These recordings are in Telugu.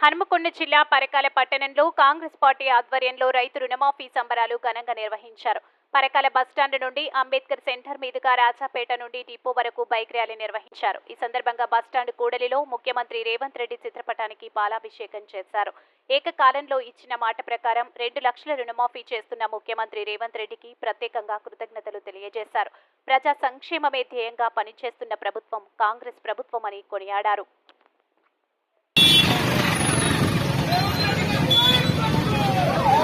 హనుమకొండ జిల్లా పరకాల పట్టణంలో కాంగ్రెస్ పార్టీ ఆధ్వర్యంలో రైతు రుణమాఫీ సంబరాలు ఘనంగా నిర్వహించారు. పరకాల బస్టాండ్ నుండి అంబేద్కర్ సెంటర్ మీదుగా రాజాపేట నుండి డిపో వరకు బైక్ ర్యాలీ నిర్వహించారు. ఈ సందర్భంగా బస్టాండ్ కూడలిలో ముఖ్యమంత్రి రేవంత్ రెడ్డి చిత్రపటానికి పాలాభిషేకం చేశారు. ఏకకాలంలో ఇచ్చిన మాట ప్రకారం రెండు లక్షల రుణమాఫీ చేస్తున్న ముఖ్యమంత్రి రేవంత్ రెడ్డికి ప్రత్యేకంగా కృతజ్ఞతలు తెలియజేశారు. ప్రజా సంక్షేమమే ధ్యేయంగా పనిచేస్తున్న ప్రభుత్వం కాంగ్రెస్ ప్రభుత్వమని కొనియాడారు.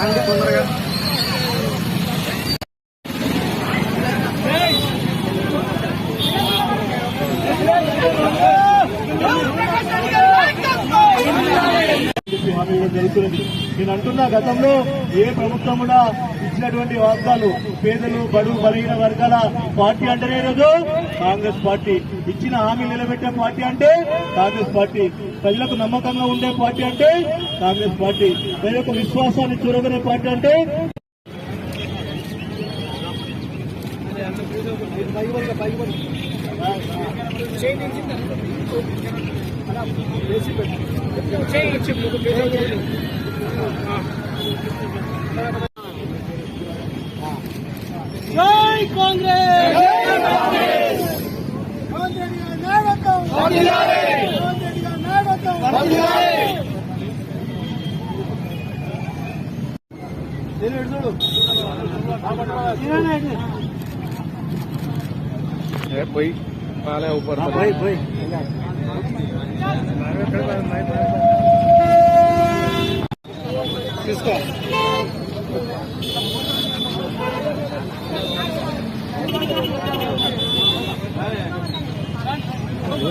ఏ, తొందరగా. నేను అంటున్నా గతంలో ఏ ప్రభుత్వం కూడా ఇచ్చినటువంటి వాగ్దాలు పేదలు బడుగు బలహీన వర్గాల పార్టీ అంటేనే లేదు కాంగ్రెస్ పార్టీ. ఇచ్చిన హామీ నిలబెట్టే పార్టీ అంటే కాంగ్రెస్ పార్టీ. ప్రజలకు నమ్మకంగా ఉండే పార్టీ అంటే కాంగ్రెస్ పార్టీ. ప్రజలకు విశ్వాసాన్ని చూరగనే పార్టీ అంటే జై కాంగ్రెస్ రేవంత్ రెడ్డి గారి నాయకత్వం రేవంత్ రెడ్డి గారి జై కాంగ్రెస్! పోయి పాలే ఊపర్ పోయి పోయి తీసుకో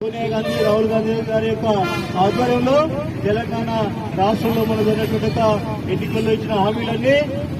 సోనియా గాంధీ రాహుల్ గాంధీ గారి యొక్క ఆధ్వర్యంలో తెలంగాణ రాష్ట్రంలో మనం జరిగినటువంటి ఎన్నికల్లో ఇచ్చిన హామీలన్నీ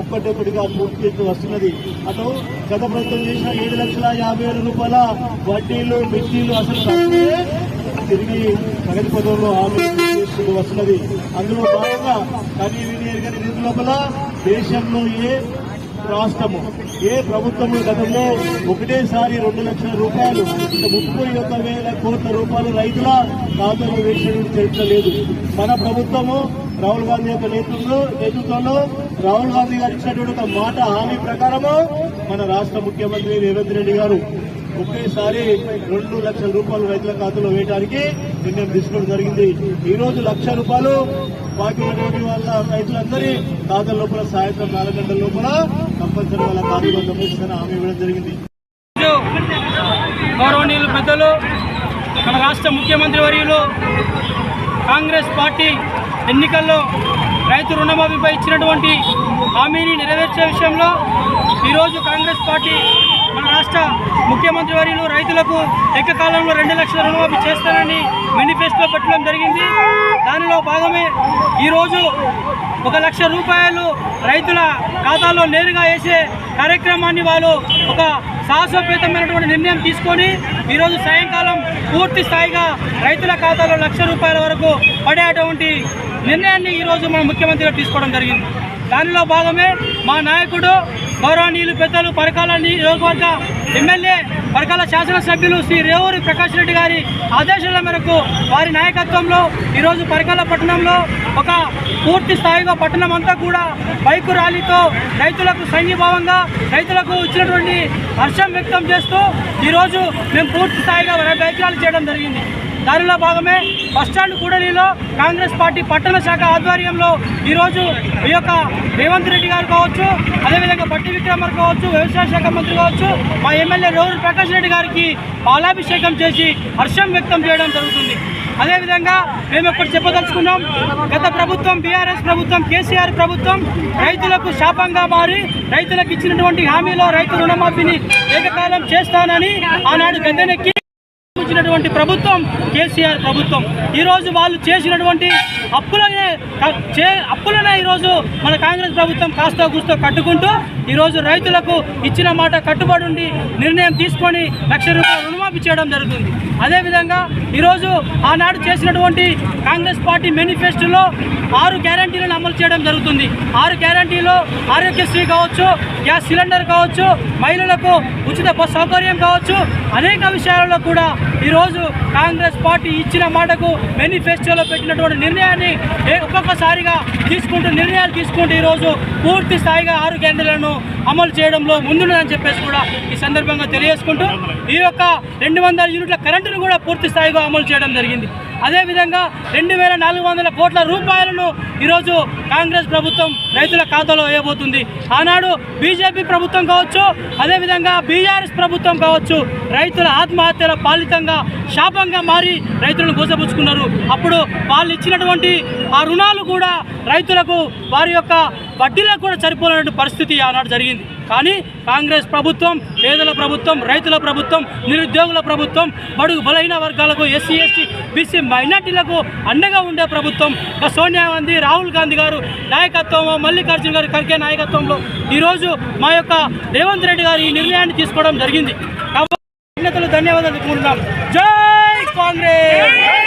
ఒక్కటొక్కటిగా పూర్తి చేస్తూ వస్తున్నది. అటు గత ప్రభుత్వం చేసిన ఏడు లక్షల యాభై వేల రూపాయల వడ్డీలు మిర్చీలు అసలు తిరిగి ప్రగతి పదంలో హామీలు పూర్తి వస్తున్నది. అందులో భాగంగా కనీ విని నిధుల లోపల దేశంలో ఏ రాష్ట్రము. ఏ ప్రభుత్వము గతంలో ఒకటేసారి రెండు లక్షల రూపాయలు ముప్పై ఒక్క వేల కోట్ల రూపాయలు రైతుల ఖాతాలో వేసిన చరిత్ర లేదు. మన ప్రభుత్వము రాహుల్ గాంధీ యొక్క నేతృత్వంలో నేతృత్వంలో రాహుల్ గాంధీ గారు ఇచ్చినటువంటి ఒక మాట హామీ ప్రకారము మన రాష్ట్ర ముఖ్యమంత్రి రేవంత్ రెడ్డి గారు ఒకేసారి రెండు లక్షల రూపాయలు రైతుల ఖాతాలో వేయడానికి నిర్ణయం తీసుకోవడం జరిగింది. ఈ రోజు లక్ష రూపాయలు బాకీ ఉన్నటువంటి వాళ్ళ రైతులందరి ఖాతా లోపల సాయంత్రం నాలుగు గంటల లోపల తప్పనిసరి వాళ్ళ ఖాతాలో గమనిస్తారని హామీ ఇవ్వడం జరిగింది. గౌరవనీయులు పెద్దలు మన రాష్ట్ర ముఖ్యమంత్రి వర్యులు కాంగ్రెస్ పార్టీ ఎన్నికల్లో రైతు రుణమాఫీపై ఇచ్చినటువంటి హామీని నెరవేర్చే విషయంలో ఈరోజు కాంగ్రెస్ పార్టీ రాష్ట్ర ముఖ్యమంత్రి వర్యులు రైతులకు ఏకకాలంలో రెండు లక్షల రుణమాఫీ చేస్తానని మేనిఫెస్టో పెట్టడం జరిగింది. దానిలో భాగమే ఈరోజు ఒక లక్ష రూపాయలు రైతుల ఖాతాలో నేరుగా వేసే కార్యక్రమాన్ని వాళ్ళు ఒక సాహసోపేతమైనటువంటి నిర్ణయం తీసుకొని ఈరోజు సాయంకాలం పూర్తి స్థాయిగా రైతుల ఖాతాలో లక్ష రూపాయల వరకు పడేటువంటి నిర్ణయాన్ని ఈరోజు మన ముఖ్యమంత్రిగా తీసుకోవడం జరిగింది. దానిలో భాగమే మా నాయకుడు గౌరవనీయులు పెద్దలు పరకాల నియోజకవర్గ ఎమ్మెల్యే వర్గాల శాసనసభ్యులు శ్రీ రేవూరి ప్రకాష్ రెడ్డి గారి ఆదేశాల మేరకు వారి నాయకత్వంలో ఈరోజు పరికాల పట్టణంలో ఒక పూర్తి స్థాయిగా పట్టణం అంతా కూడా బైకు ర్యాలీతో రైతులకు సంఘీభావంగా రైతులకు ఇచ్చినటువంటి హర్షం వ్యక్తం చేస్తూ ఈరోజు మేము పూర్తి స్థాయిగా బైక్ ర్యాలీ చేయడం జరిగింది. దానిలో భాగమే బస్టాండ్ కూడలిలో కాంగ్రెస్ పార్టీ పట్టణ శాఖ ఆధ్వర్యంలో ఈరోజు ఈ యొక్క రేవంత్ రెడ్డి గారు కావచ్చు అదేవిధంగా పట్టి విక్రమర్ కావచ్చు వ్యవసాయ శాఖ మంత్రి కావచ్చు మా ఎమ్మెల్యే రోహుల్ ప్రకాష్ రెడ్డి గారికి పాలాభిషేకం చేసి హర్షం వ్యక్తం చేయడం జరుగుతుంది. అదేవిధంగా మేము ఎప్పుడు చెప్పదలుచుకున్నాం గత ప్రభుత్వం బీఆర్ఎస్ ప్రభుత్వం కేసీఆర్ ప్రభుత్వం రైతులకు శాపంగా మారి రైతులకు ఇచ్చినటువంటి హామీలో రైతు రుణమాఫీని ఏకకాలం చేస్తానని ఆనాడు గద్దెనెక్కి ప్రభుత్వం కేసీఆర్ ప్రభుత్వం. ఈరోజు వాళ్ళు చేసినటువంటి అప్పులనే చే అప్పులనే ఈరోజు మన కాంగ్రెస్ ప్రభుత్వం కాస్త కూస్తో కట్టుకుంటూ ఈరోజు రైతులకు ఇచ్చిన మాట కట్టుబడి ఉండి నిర్ణయం తీసుకొని లక్ష రూపాయలు రుణమాఫీ చేయడం జరుగుతుంది. అదేవిధంగా ఈరోజు ఆనాడు చేసినటువంటి కాంగ్రెస్ పార్టీ మేనిఫెస్టోలో ఆరు గ్యారంటీలను అమలు చేయడం జరుగుతుంది. ఆరు గ్యారంటీలో ఆరోగ్యశ్రీ కావచ్చు గ్యాస్ సిలిండర్ కావచ్చు మహిళలకు ఉచిత బస్ సౌకర్యం కావచ్చు అనేక విషయాలలో కూడా ఈరోజు కాంగ్రెస్ పార్టీ ఇచ్చిన మాటకు మేనిఫెస్టోలో పెట్టినటువంటి నిర్ణయాన్ని ఏ- ఒక్కొక్కసారిగా తీసుకుంటూ నిర్ణయాలు తీసుకుంటూ ఈరోజు పూర్తి స్థాయిగా ఆరు కేంద్రాలను అమలు చేయడంలో ముందున్నదని చెప్పేసి కూడా ఈ సందర్భంగా తెలియజేసుకుంటూ ఈ యొక్క రెండు వందల యూనిట్ల కరెంటును కూడా పూర్తి స్థాయిగా అమలు చేయడం జరిగింది. అదేవిధంగా రెండు వేల నాలుగు వందల కోట్ల రూపాయలను ఈరోజు కాంగ్రెస్ ప్రభుత్వం రైతుల ఖాతాలో వేయబోతుంది. ఆనాడు బీజేపీ ప్రభుత్వం కావచ్చు అదేవిధంగా బీఆర్ఎస్ ప్రభుత్వం కావచ్చు రైతుల ఆత్మహత్యల పాలితంగా శాపంగా మారి రైతులను గోసపుచ్చుకున్నారు అప్పుడు వాళ్ళు ఇచ్చినటువంటి ఆ రుణాలు కూడా రైతులకు వారి యొక్క వడ్డీలకు కూడా సరిపోలేనటువంటి పరిస్థితి ఆనాడు జరిగింది. కానీ కాంగ్రెస్ ప్రభుత్వం పేదల ప్రభుత్వం రైతుల ప్రభుత్వం నిరుద్యోగుల ప్రభుత్వం బడుగు బలహీన వర్గాలకు ఎస్సీ ఎస్టీ బీసీ మైనార్టీలకు అండగా ఉండే ప్రభుత్వం సోనియా గాంధీ రాహుల్ గాంధీ గారు నాయకత్వం మల్లికార్జున గారు ఖర్గే నాయకత్వంలో ఈరోజు మా యొక్క రేవంత్ రెడ్డి గారు ఈ నిర్ణయాన్ని తీసుకోవడం జరిగింది. కాబట్టి ధన్యవాదాలు తెలుపుకుంటున్నాం జై కాంగ్రెస్!